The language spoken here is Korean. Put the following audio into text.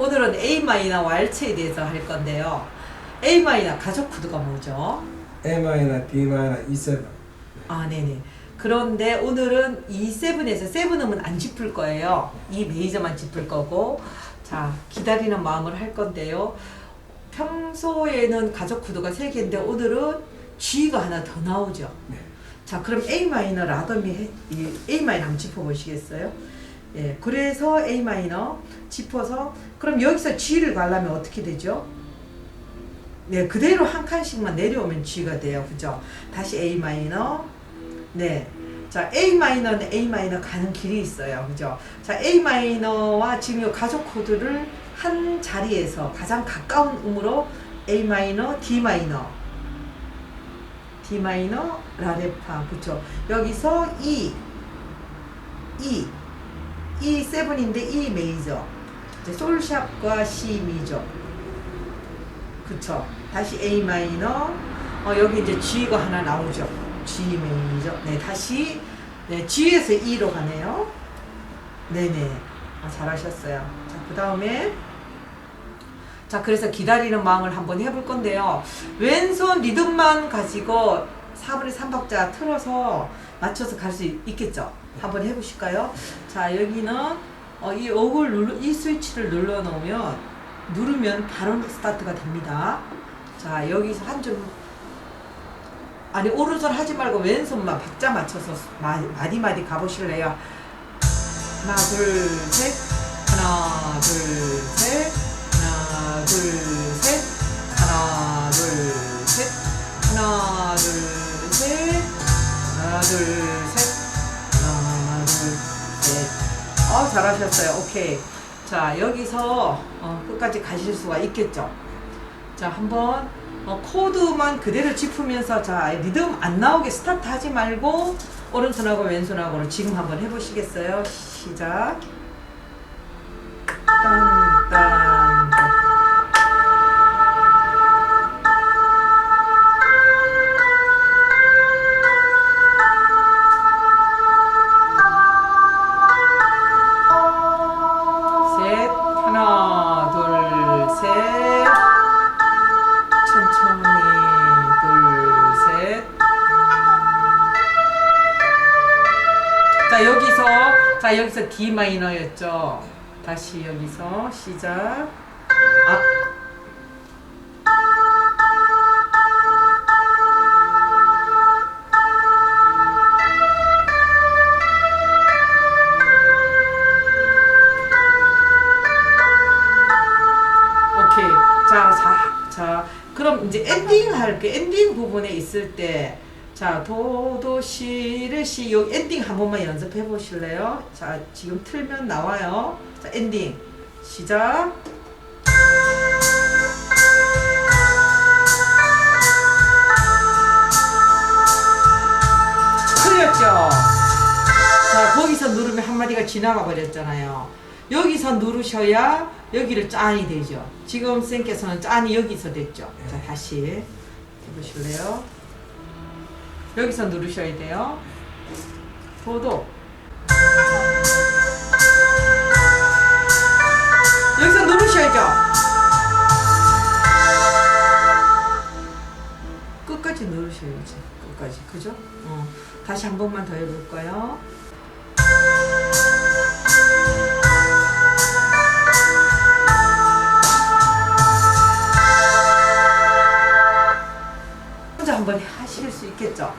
오늘은 A 마이너 왈츠에 대해서 할 건데요. A 마이너 가족 코드가 뭐죠? A 마이너, D 마이너, E7. 아, 네네. 그런데 오늘은 이 세븐에서 세븐음은 안 짚을 거예요. 이 메이저만 짚을 거고, 자 기다리는 마음을 할 건데요. 평소에는 가족 코드가 세 개인데 오늘은 G가 하나 더 나오죠. 네. 자 그럼 A 마이너 라더미 A 마이너 한번 짚어보시겠어요? 예, 그래서 A 마이너 짚어서 그럼 여기서 G를 가려면 어떻게 되죠? 네, 그대로 한 칸씩만 내려오면 G가 돼요, 그죠? 다시 A 마이너, 네. 자, A 마이너는 A 마이너 가는 길이 있어요. 그죠? 자, A 마이너와 지금 이 가족 코드를 한 자리에서 가장 가까운 음으로 A 마이너, D 마이너, D 마이너, 라레파. 그죠? 여기서 E, E, E 세븐인데 E 메이저. 이제 솔샵과 C 미저. 그쵸? 다시 A 마이너. 어, 여기 이제 G가 하나 나오죠. G 메이저. 네, 다시 네, G에서 E로 가네요. 네네. 아, 잘하셨어요. 자, 그 다음에 자, 그래서 기다리는 마음을 한번 해볼 건데요. 왼손 리듬만 가지고 4분의 3박자 틀어서 맞춰서 갈 수 있겠죠? 한번 해보실까요? 자, 여기는 어, 이 억을 눌러, 이 스위치를 눌러 놓으면 누르면 바로 스타트가 됩니다. 자, 여기서 한 점, 아니, 오른손 하지 말고 왼손만 박자 맞춰서 마, 마디 마디 가보실래요? 하나, 둘, 셋. 하나, 둘, 셋. 하나, 둘, 하나, 둘, 셋. 하나, 둘, 셋. 어, 잘하셨어요. 오케이. 자, 여기서 어, 끝까지 가실 수가 있겠죠. 자, 한번 어, 코드만 그대로 짚으면서 자, 리듬 안 나오게 스타트 하지 말고 오른손하고 왼손하고를 지금 한번 해보시겠어요? 시작. 딴, 자, 여기서 D 마이너였죠. 다시 여기서 시작. 아. 오케이. 자, 자, 자. 그럼 이제 엔딩 할게. 엔딩 부분에 있을 때, 자, 도, 도, 시, 를, 시, 요 엔딩 한 번만 연습해 보실래요? 자, 지금 틀면 나와요. 자, 엔딩. 시작. 틀렸죠? 자, 거기서 누르면 한마디가 지나가 버렸잖아요. 여기서 누르셔야 여기를 짠이 되죠. 지금 쌤께서는 짠이 여기서 됐죠. 자, 다시 해보실래요? 여기서 누르셔야 돼요. 도도. 여기서 누르셔야죠. 끝까지 누르셔야지. 끝까지. 그죠? 어. 다시 한 번만 더 해볼까요? 한번 하실 수 있겠죠.